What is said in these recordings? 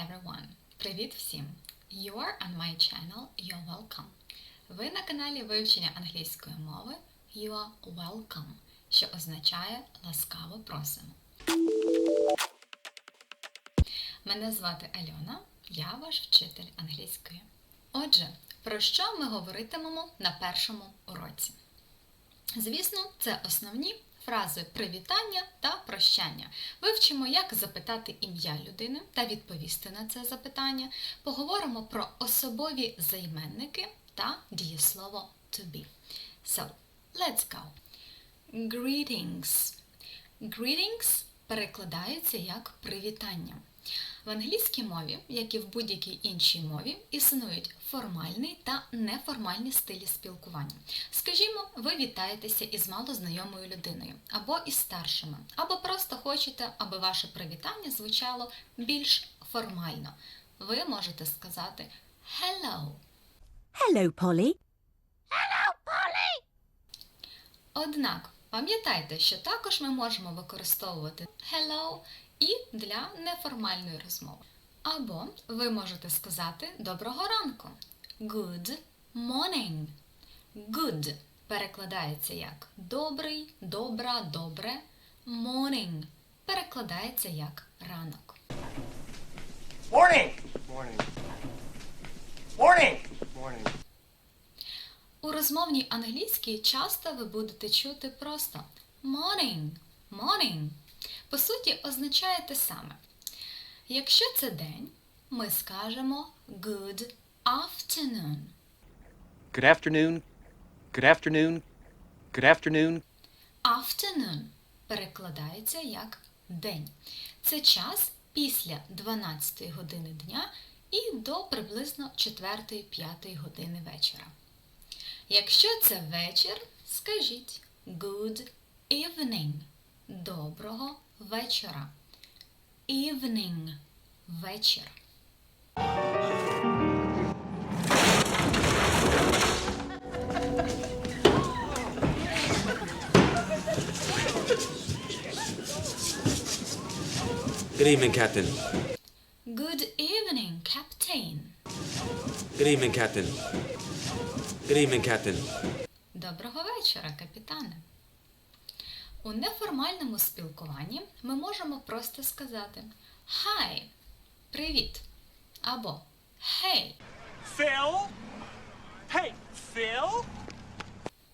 everyone! Привіт всім! You are on my channel, you're welcome. Ви на каналі вивчення англійської мови You are welcome, що означає ласкаво просимо. Мене звати Альона, я ваш вчитель англійської. Отже, про що ми говоритимемо на першому уроці? Звісно, це основні фрази привітання та прощання. Вивчимо, як запитати ім'я людини та відповісти на це запитання. Поговоримо про особові займенники та дієслово to be. So, let's go. Greetings. Greetings перекладається як привітання. В англійській мові, як і в будь-якій іншій мові, існують формальний та неформальні стилі спілкування. Скажімо, ви вітаєтеся із малознайомою людиною, або із старшими, або просто хочете, аби ваше привітання звучало більш формально. Ви можете сказати Hello. Hello, Polly. Однак пам'ятайте, що також ми можемо використовувати hello і для неформальної розмови. Або ви можете сказати доброго ранку. Good morning. Good перекладається як добрий, добра, добре. Morning перекладається як ранок. Morning. Morning. Morning. Morning. У розмовній англійській часто ви будете чути просто morning, morning. По суті, означає те саме. Якщо це день, ми скажемо good afternoon. Good afternoon. Good afternoon. Good afternoon. Afternoon перекладається як день. Це час після 12 години дня і до приблизно 4-5 години вечора. Якщо це вечір, скажіть good evening. Доброго вечора. Evening вечір. Good evening, Captain. Good evening, Captain. Good evening, Captain. Good evening, Captain. Доброго вечора, капітане. У неформальному спілкуванні ми можемо просто сказати Hi, привіт. Або Hey. Phil. Hey, Phil.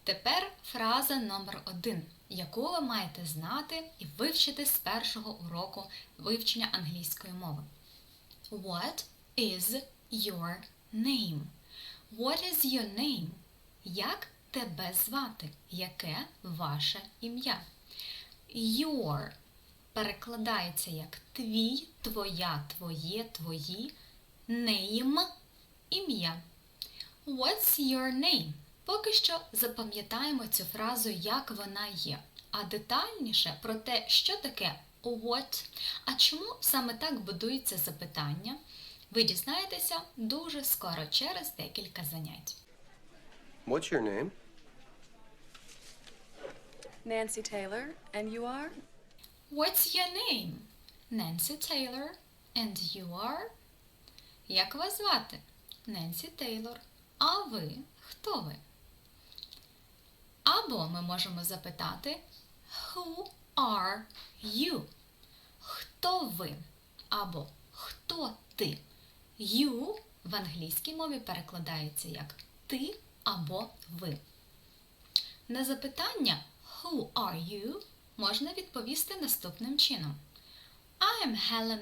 Тепер фраза номер один, яку ви маєте знати і вивчити з першого уроку вивчення англійської мови. What is your name? What is your name? Як тебе звати? Яке ваше ім'я? Your перекладається як твій, твоя, твоє, твої, name – ім'я. What's your name? Поки що запам'ятаємо цю фразу, як вона є. А детальніше про те, що таке what, а чому саме так будується запитання, ви дізнаєтеся дуже скоро через декілька занять. What's your name? Nancy Taylor, and you are? What's your name? Nancy Taylor. And you are? Як вас звати? Ненсі Тейлор. А ви хто ви? Або ми можемо запитати Who are you? Хто ви? Або хто ти? You в англійській мові перекладається як ти або ви. На запитання Who are you? можна відповісти наступним чином. I'm Helen.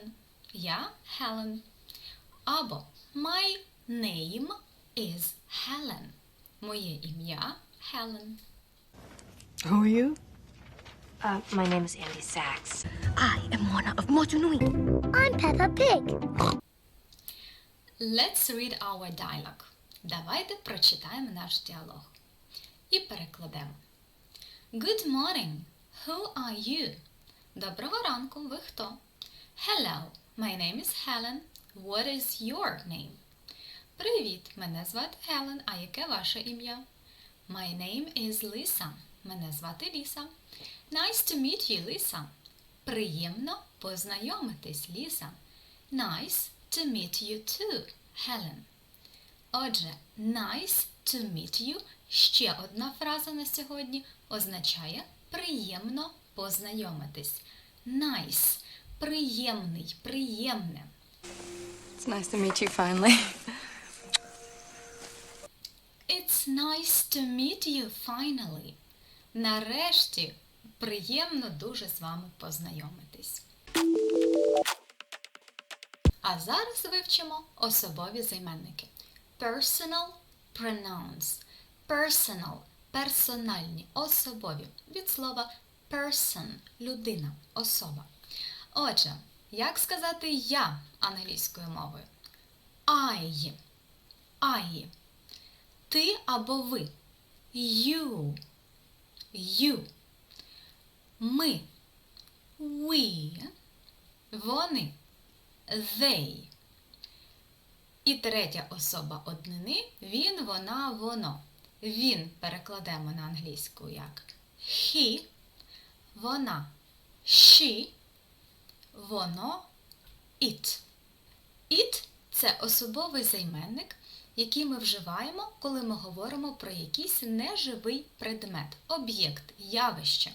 Я Helen. Або My name is Helen. Моє ім'я Helen. Who are you? Uh, my name is Andy Sachs. I am Mona of Motunui. I'm Peppa Pig. Let's read our dialogue. Давайте прочитаємо наш діалог. І перекладемо. Good morning. Who are you? Доброго ранку. Ви хто? Hello. My name is Helen. What is your name? Привіт. Мене звати Хелен. А яке ваше ім'я? My name is Lisa. Мене звати Ліса. Nice to meet you, Lisa. Приємно познайомитись, Ліса. Nice to meet you too, Helen. Отже, nice to meet you, ще одна фраза на сьогодні, означає приємно познайомитись. Nice – приємний, приємне. It's nice to meet you finally. It's nice to meet you finally. Нарешті приємно дуже з вами познайомитись. А зараз вивчимо особові займенники. Personal pronouns. Personal персональні, особові. Від слова person людина, особа. Отже, як сказати я англійською мовою? I. I. Ти або ви. You. You. Ми. We. Вони. They. І третя особа однини він, вона, воно. Він перекладемо на англійську як he, вона, she, воно, it. It це особовий займенник, який ми вживаємо, коли ми говоримо про якийсь неживий предмет, об'єкт, явище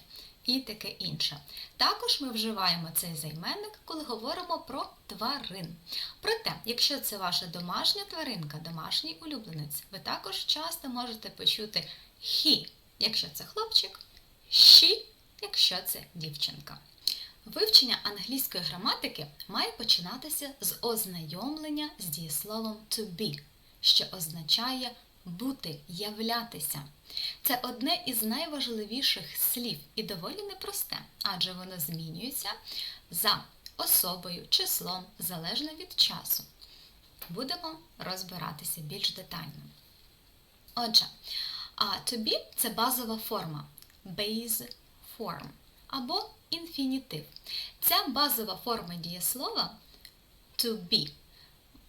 і таке інше. Також ми вживаємо цей займенник, коли говоримо про тварин. Проте, якщо це ваша домашня тваринка, домашній улюбленець, ви також часто можете почути he, якщо це хлопчик, she, якщо це дівчинка. Вивчення англійської граматики має починатися з ознайомлення з дієсловом to be, що означає бути, являтися. Це одне із найважливіших слів і доволі непросте, адже воно змінюється за особою, числом, залежно від часу. Будемо розбиратися більш детально. Отже, to be – це базова форма, base form або інфінітив. Ця базова форма дієслова to be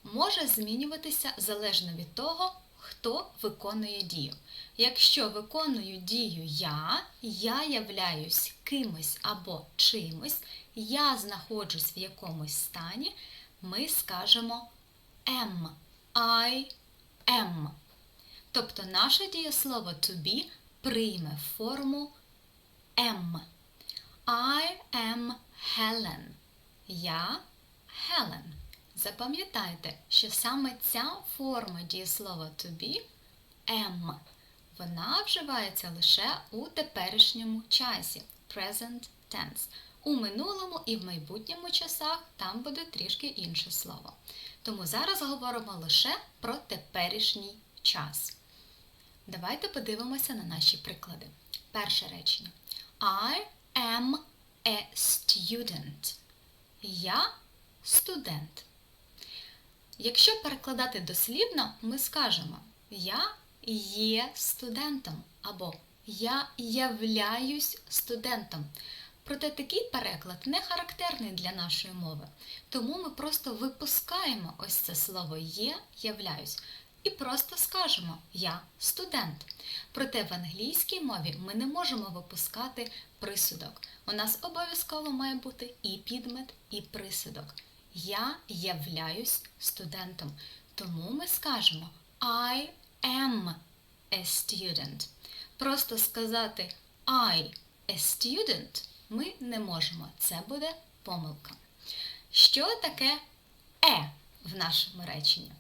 може змінюватися залежно від того, хто виконує дію. Якщо виконую дію я, я являюсь кимось або чимось, я знаходжусь в якомусь стані, ми скажемо am, I am. Тобто наше дієслово to be прийме форму am. I am Helen. Я Helen. Запам'ятайте, що саме ця форма дієслова to be am. Вона вживається лише у теперішньому часі present tense. У минулому і в майбутньому часах там буде трішки інше слово. Тому зараз говоримо лише про теперішній час. Давайте подивимося на наші приклади. Перше речення. I am a student. Я студент. Якщо перекладати дослівно, ми скажемо Я є студентом або Я являюсь студентом. Проте такий переклад не характерний для нашої мови. Тому ми просто випускаємо ось це слово є, являюсь. І просто скажемо Я студент. Проте в англійській мові ми не можемо випускати присудок. У нас обов'язково має бути і підмет, і присудок. Я являюсь студентом. Тому ми скажемо I am a student. Просто сказати I a student ми не можемо. Це буде помилка. Що таке е в нашому реченні?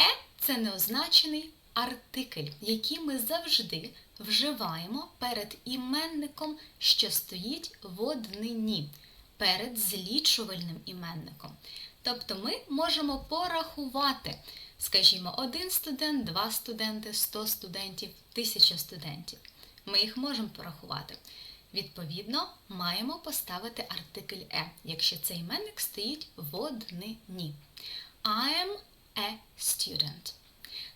Е це неозначений артикль, який ми завжди вживаємо перед іменником, що стоїть в однині, перед злічувальним іменником. Тобто ми можемо порахувати, скажімо, один студент, два студенти, сто студентів, тисяча студентів. Ми їх можемо порахувати. Відповідно, маємо поставити артикль е, якщо цей іменник стоїть в однині. I am a student.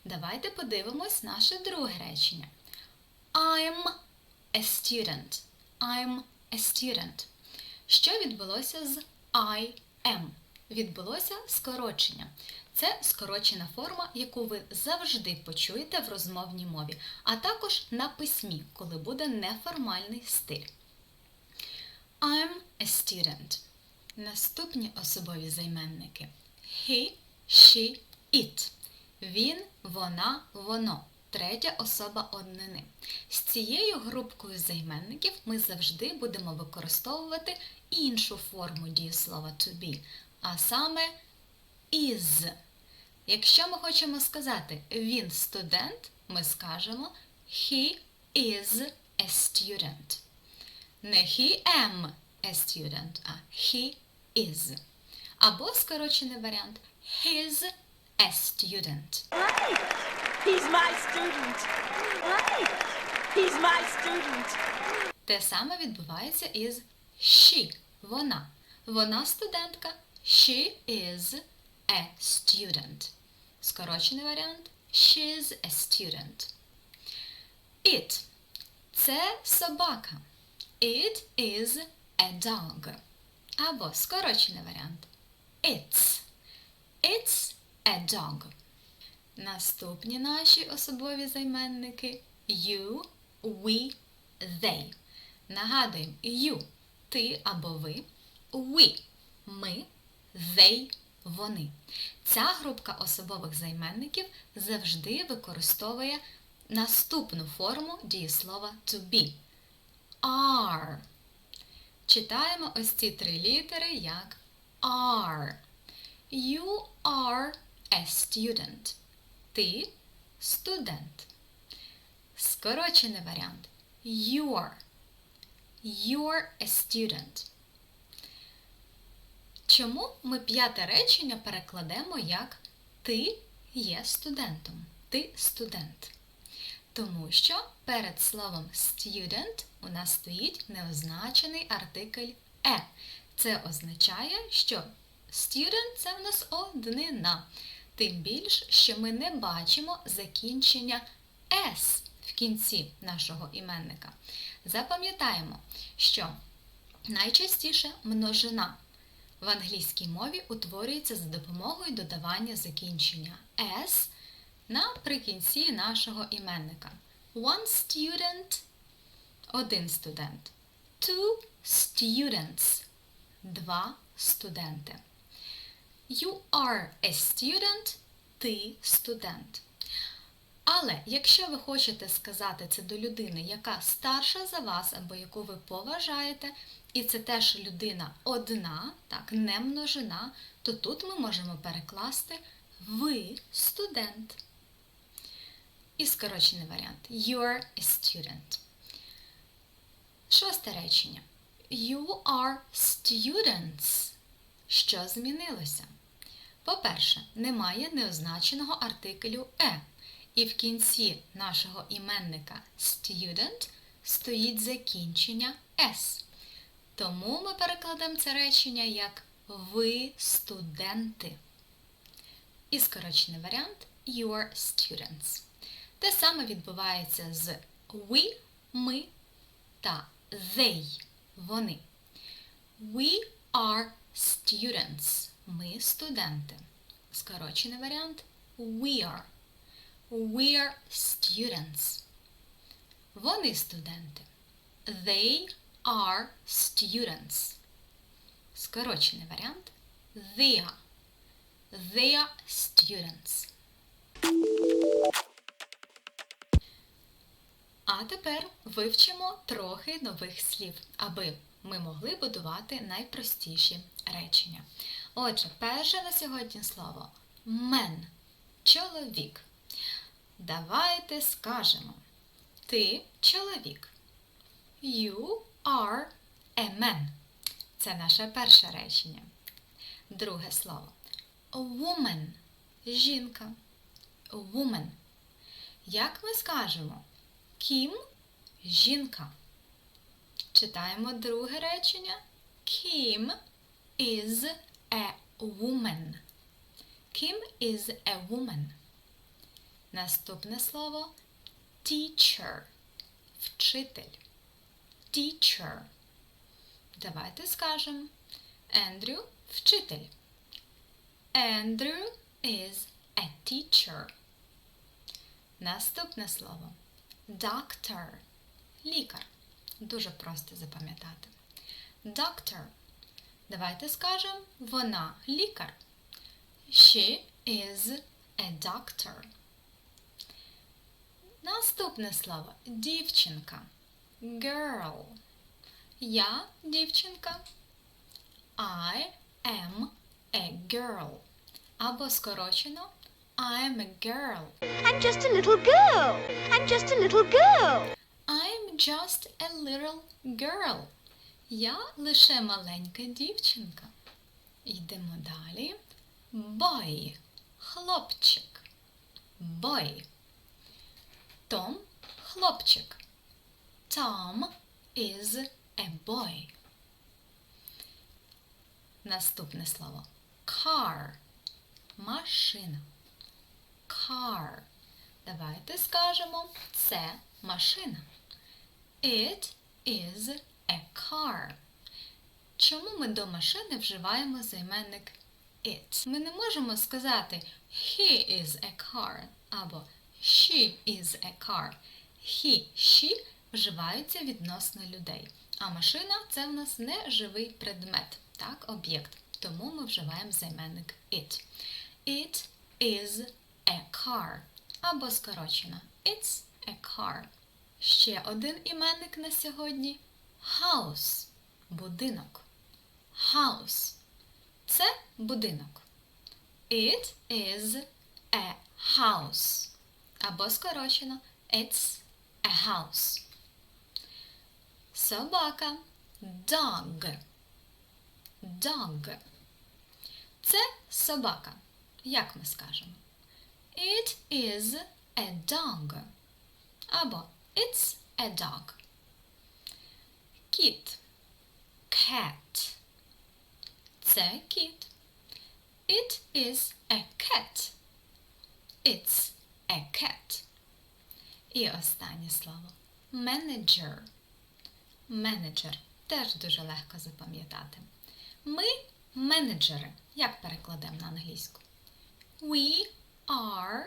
Давайте подивимось наше друге речення. I'm a student. I'm a student. Що відбулося з I am? Відбулося скорочення. Це скорочена форма, яку ви завжди почуєте в розмовній мові, а також на письмі, коли буде неформальний стиль. I'm a student. Наступні особові займенники. He she, it. Він, вона, воно. Третя особа однини. З цією групкою займенників ми завжди будемо використовувати іншу форму дієслова to be, а саме is. Якщо ми хочемо сказати він студент, ми скажемо he is a student. Не he am a student, а he is. Або скорочений варіант his a student. He's my student. He's my student. Те саме відбувається із she. Вона. Вона студентка. She is a student. Скорочений варіант she's a student. It. Це собака. It is a dog. Або скорочений варіант. It's. It's a dog. Наступні наші особові займенники you, we, they. Нагадуємо, you ти або ви, we ми, they вони. Ця групка особових займенників завжди використовує наступну форму дієслова to be. Are. Читаємо ось ці три літери як are. You are a student. Ти студент. Скорочений варіант. You're. You're a student. Чому ми п'яте речення перекладемо як Ти є студентом. Ти студент. Тому що перед словом student у нас стоїть неозначений артикль е. Це означає, що student це в нас однина. Тим більш, що ми не бачимо закінчення s в кінці нашого іменника. Запам'ятаємо, що найчастіше множина в англійській мові утворюється за допомогою додавання закінчення s наприкінці нашого іменника. One student один студент. Two students два студенти. You are a student ти студент. Але якщо ви хочете сказати це до людини, яка старша за вас або яку ви поважаєте, і це теж людина одна, так, не множина, то тут ми можемо перекласти ви студент. І скорочений варіант You're a student. Шосте речення. You are students. Що змінилося? По-перше, немає неозначеного артиклю е. І в кінці нашого іменника student стоїть закінчення s. Тому ми перекладемо це речення як ви студенти. І скорочений варіант your students. Те саме відбувається з we, ми та they, вони. We are students. Ми студенти. Скорочений варіант we are. We are students. Вони студенти. They are students. Скорочений варіант they are. They are students. А тепер вивчимо трохи нових слів, аби ми могли будувати найпростіші речення. Отже, перше на сьогодні слово мен чоловік. Давайте скажемо. Ти чоловік. You are a man. Це наше перше речення. Друге слово. Woman. Жінка. Woman. Як ми скажемо? Кім жінка. Читаємо друге речення. Kim is a woman. Kim is a woman. Наступне слово teacher. Вчитель. Teacher. Давайте скажемо. Ендрю вчитель. Andrew is a teacher. Наступне слово. Doctor. Лікар. Дуже просто запам'ятати. Doctor. Давайте скажемо, вона лікар. She is a doctor. Наступне слово дівчинка. Girl. Я дівчинка. I am a girl. Або скорочено I'm a girl. I'm just a little girl. I'm just a little girl. I'm just a little girl. Я лише маленька дівчинка. Йдемо далі. Boy. Хлопчик. Boy. Том хлопчик. Tom is a boy. Наступне слово. Car. Машина. Car. Давайте скажемо це машина. It is a car. Чому ми до машини вживаємо займенник it? Ми не можемо сказати he is a car або she is a car. He, she вживаються відносно людей. А машина це в нас не живий предмет, так, об'єкт. Тому ми вживаємо займенник it. It is a car. Або скорочено. It's a car. Ще один іменник на сьогодні house. Будинок. House. Це будинок. It is a house. Або скорочено It's a house. Собака. Dog. Dog. Це собака. Як ми скажемо? It is a dog. Або It's a dog. Кіт. Cat. Це кіт. It is a cat. It's a cat. І останнє слово. Manager. Менеджер. Теж дуже легко запам'ятати. Ми менеджери. Як перекладемо на англійську? We are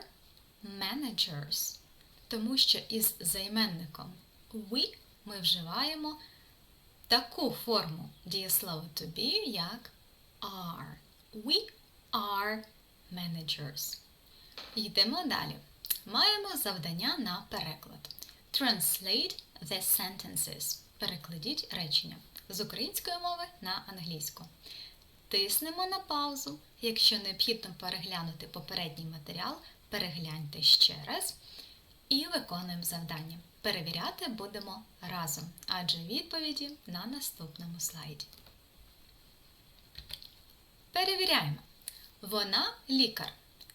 managers. Тому що із займенником we ми вживаємо таку форму дієслова to be, як are. We are managers. Йдемо далі. Маємо завдання на переклад. Translate the sentences. Перекладіть речення з української мови на англійську. Тиснемо на паузу. Якщо необхідно переглянути попередній матеріал, перегляньте ще раз і виконуємо завдання. Перевіряти будемо разом, адже відповіді на наступному слайді. Перевіряємо. Вона лікар.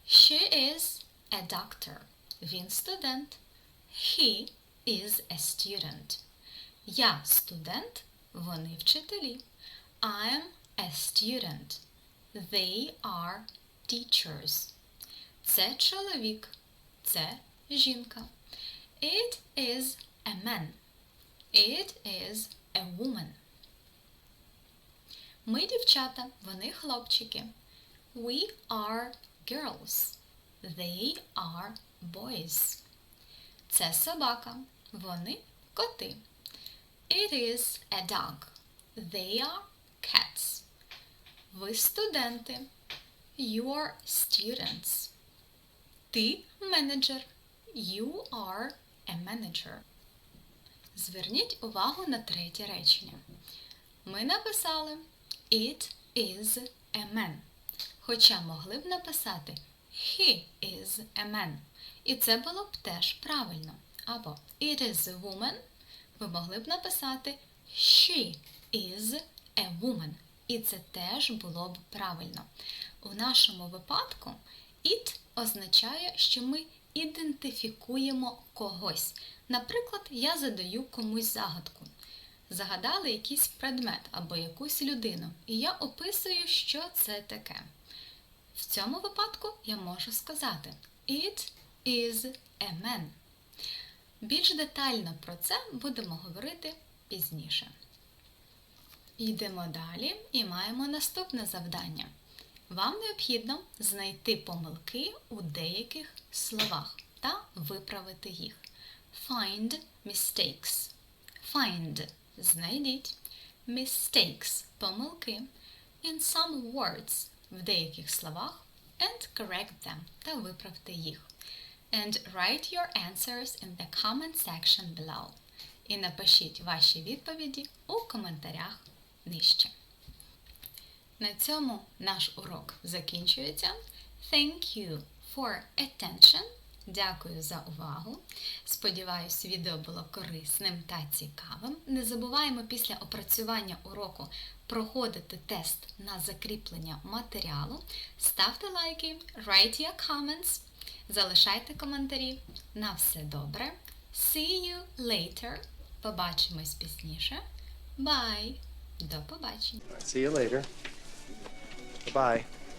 She is a doctor. Він студент. He is a student. Я студент, вони вчителі. I'm a student. They are teachers. Це чоловік. Це жінка. It is a man. It is a woman. Ми дівчата, вони хлопчики. We are girls. They are boys. Це собака. Вони коти. It is a dog. They are cats. Ви студенти. You are students. Ти менеджер. You are a manager. Зверніть увагу на третє речення. Ми написали It is a man. Хоча могли б написати He is a man. І це було б теж правильно. Або It is a woman. Ви могли б написати She is a woman. І це теж було б правильно. У нашому випадку it означає, що ми ідентифікуємо когось. Наприклад, я задаю комусь загадку. Загадали якийсь предмет або якусь людину, і я описую, що це таке. В цьому випадку я можу сказати It is a man. Більш детально про це будемо говорити пізніше. Йдемо далі і маємо наступне завдання. Вам необхідно знайти помилки у деяких словах та виправити їх. Find mistakes. Find знайдіть. Mistakes помилки. In some words в деяких словах and correct them та виправте їх. And write your answers in the comment section below. І напишіть ваші відповіді у коментарях нижче. На цьому наш урок закінчується. Thank you for attention. Дякую за увагу. Сподіваюсь, відео було корисним та цікавим. Не забуваємо після опрацювання уроку проходити тест на закріплення матеріалу. Ставте лайки, write your comments, залишайте коментарі. На все добре. See you later. Побачимось пізніше. Bye. До побачення. See you later. Bye-bye.